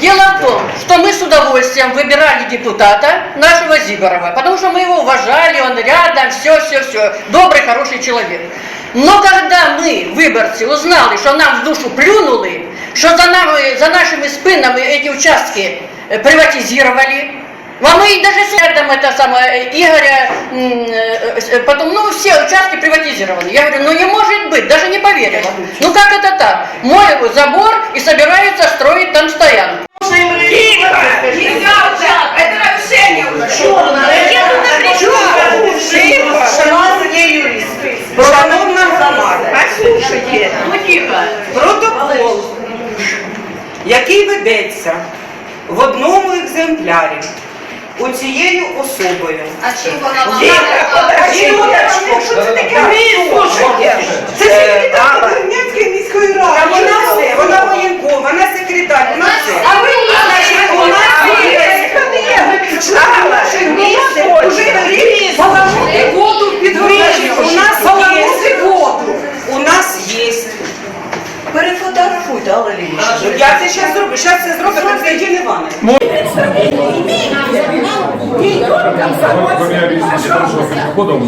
Дело в том, что мы с удовольствием выбирали депутата нашего Зиборова, потому что мы его уважали, он рядом, все, все, все, добрый, хороший человек. Но когда мы, выборцы, узнали, что нам в душу плюнули, что за, нами, за нашими спинами эти участки э, приватизировали, а мы и даже с рядом это самое э, Игоря, м, э, э, потом, ну, все участки приватизированы. Я говорю, ну не может быть, даже не поверила. Ну как это так? Моют забор и собираются строить там стоянку. Шановні юристи, шановна громада, послухайте, протокол, який ведеться в одному екземплярі у цією особою. А чим вона вам? Чим вона- що це таке? Це секретар Кам'янської міської ради. Та Вона все, вона воєнком, вона секретар, вона все. А ви ні. Значить, у нас є Наше місце уже рік поламути воду під горіхи. У нас є воду. У нас є. Перефотографуйте, Алла Лілічна. Я це зараз зроблю. Зараз це зроблю там что, переходов?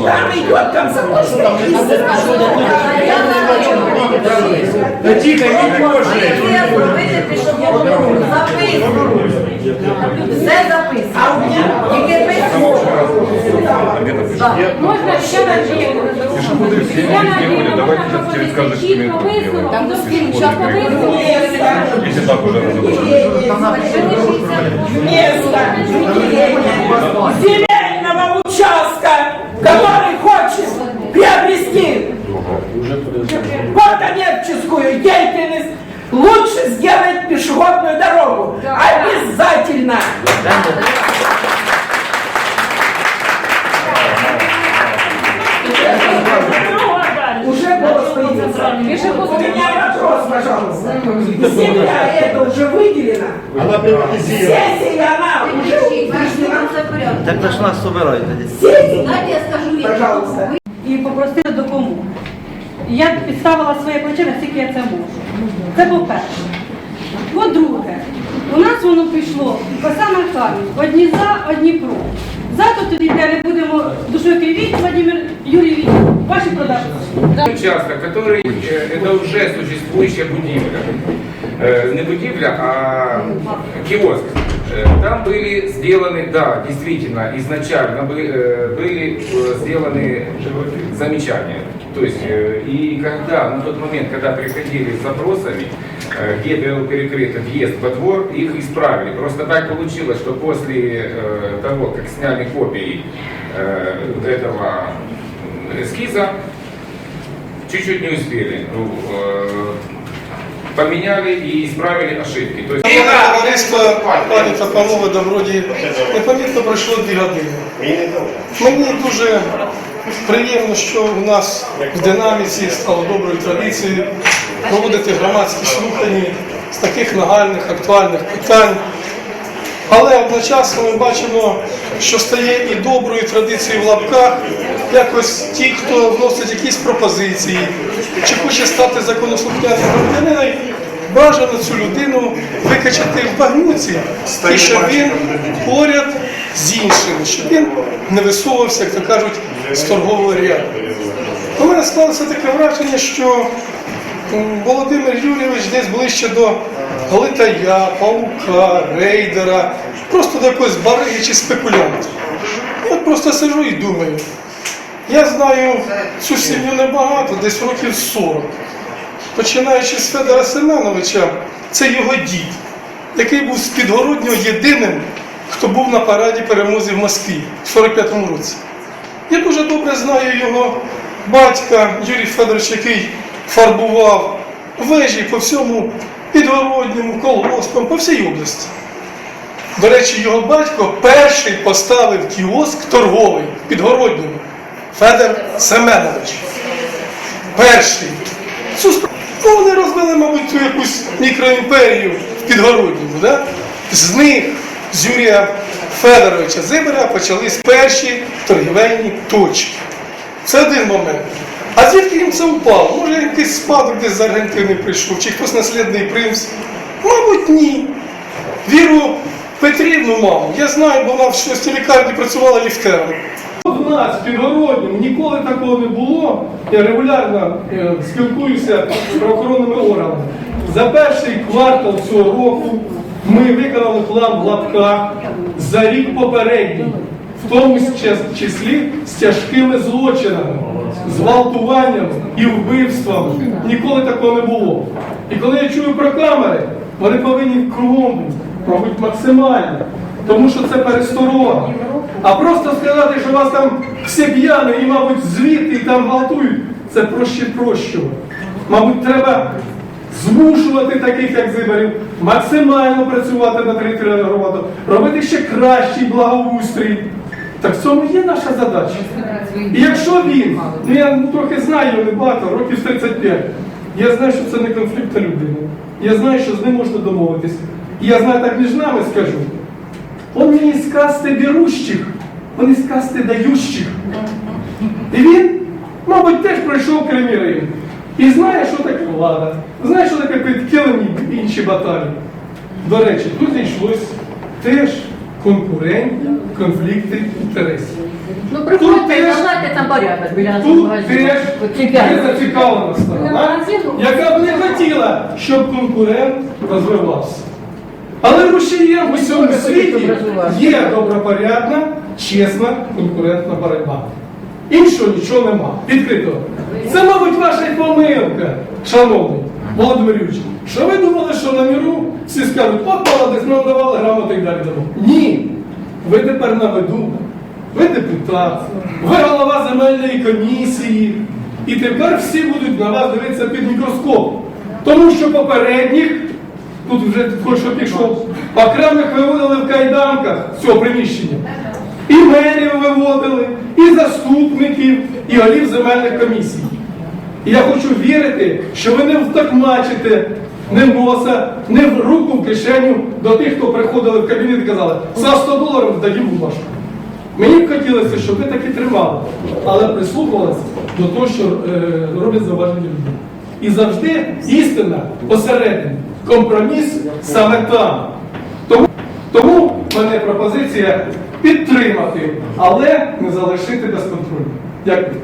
Да тихо, не можешь. Все записано. Письмо. Ответов нет. Можно еще все сделали, давайте сейчас тебе скажешь, что Если так уже разобрались. Земельного участка, который хочет приобрести. Коммерческую деятельность, лучше сделать пешеходную дорогу. Обязательно! У меня вопрос, пожалуйста. Земля это уже выделена? Она приватизирована. Сессия она уже выделена? Це порядок. Так на що нас собирають тоді? Сессия. Знаєте, я скажу відповідь. Пожалуйста. і попросили допомогу. І Я підставила своє плече, наскільки я це можу. Це по-перше. По-друге, у нас воно пішло по самих камінь. Одні за, одні проти. За то тоді де не будемо душою кривіть, Владимир Юрійович, ваші продажі. участок, который э, это уже существующая будивля. Э, Не будивля, а киоск. Э, Там были сделаны, да, действительно, изначально были, сделаны замечания. То есть, и когда, на тот момент, когда приходили с запросами, где был перекрыт въезд во двор, их исправили. Просто так получилось, что после того, как сняли копии этого эскиза, чуть-чуть не успели. Ну, э, Поменяли и исправили ошибки. То есть, Товариство пані та панове добродії непомітно пройшло дві години. Мені дуже приємно, що у нас в динаміці стало доброю традицією проводити громадські слухання з таких нагальних, актуальних питань. Але одночасно ми бачимо, що стає і доброю традицією в лапках якось ті, хто вносить якісь пропозиції, чи хоче стати законослухняним громадянином, бажано цю людину викачати в багнюці, і щоб він поряд з іншими, щоб він не висовувався, як то кажуть, з торгового ряду. У мене склалося таке враження, що Володимир Юрійович десь ближче до Глитая, Паука, Рейдера, просто до якогось бариги чи спекулянта. Я просто сижу і думаю. Я знаю цю сім'ю небагато, десь років 40. Починаючи з Федора Семеновича, це його дід, який був з Підгороднього єдиним, хто був на параді перемозі в Москві в 45-му році. Я дуже добре знаю його батька Юрій Федорович, який фарбував вежі по всьому підгородньому, колгоспам, по всій області. До речі, його батько перший поставив кіоск торговий підгородньому. Федор Семенович. Перший. Ну, вони розвели, мабуть, ту якусь мікроімперію в підгородньому. Да? З них, з Юрія Федоровича Зибера, почались перші торгівельні точки. Це один момент. А звідки їм це впало? Може, якийсь спадок десь з Аргентини прийшов, чи хтось наслідний принц? Мабуть, ні. Віру Петрівну маму, я знаю, бо вона в шостій лікарні працювала ліфтером. В нас в Підгородньому ніколи такого не було. Я регулярно е, спілкуюся з правоохоронними органами. За перший квартал цього року ми виконали план в лапках за рік попередній, в тому числі з тяжкими злочинами, зґвалтуваннями і вбивствами. Ніколи такого не було. І коли я чую про камери, вони повинні кругом мабуть, максимально. Тому що це пересторога. А просто сказати, що вас там всі п'яні і, мабуть, звідти там гвалтують, це проще прощого. Мабуть, треба змушувати таких, як Зибарів, максимально працювати на територіальну громаду, робити ще кращий благоустрій. Так в цьому є наша задача. І якщо він, ну я трохи знаю його небагато, років 35, я знаю, що це не конфліктна людина. Я знаю, що з ним можна домовитися. І я знаю, так між нами скажу. Он не из касти берущих, он із касти даючих. І він, мабуть, теж пройшов кремірин. І знає, що таке влада, знає, що таке підкилені інші баталії. До речі, тут йшлось теж конкурентні конфлікти інтересів. Ну приходьте і там порядок біля нашого Тут теж є зацікавлена сторона, яка б не хотіла, щоб конкурент розвивався. Але рушієм в усьому світі є добропорядна, чесна конкурентна боротьба. Іншого нічого нема. Відкритого. Це, мабуть, ваша помилка, шановний Володимир Юрійович. Що ви думали, що на міру всі скажуть, от молодець, ми давали грамоти і далі дамо. Ні. Ви тепер на виду. Ви депутат, ви голова земельної комісії. І тепер всі будуть на вас дивитися під мікроскоп. Тому що попередніх, тут вже кое-що пішов, окремих виводили в кайданках з цього приміщення. І мерів виводили, і заступників, і голів земельних комісій. І я хочу вірити, що ви не втокмачите не носа, не в руку в кишеню до тих, хто приходили в кабінет і казали, за 100 доларів даю бумажку. Мені б хотілося, щоб ви так і тримали, але прислухувалися до того, що е, роблять зауваження люди. І завжди істина посередині, компроміс саме там. Тому, тому в мене пропозиція підтримати, але не залишити без контролю. Дякую.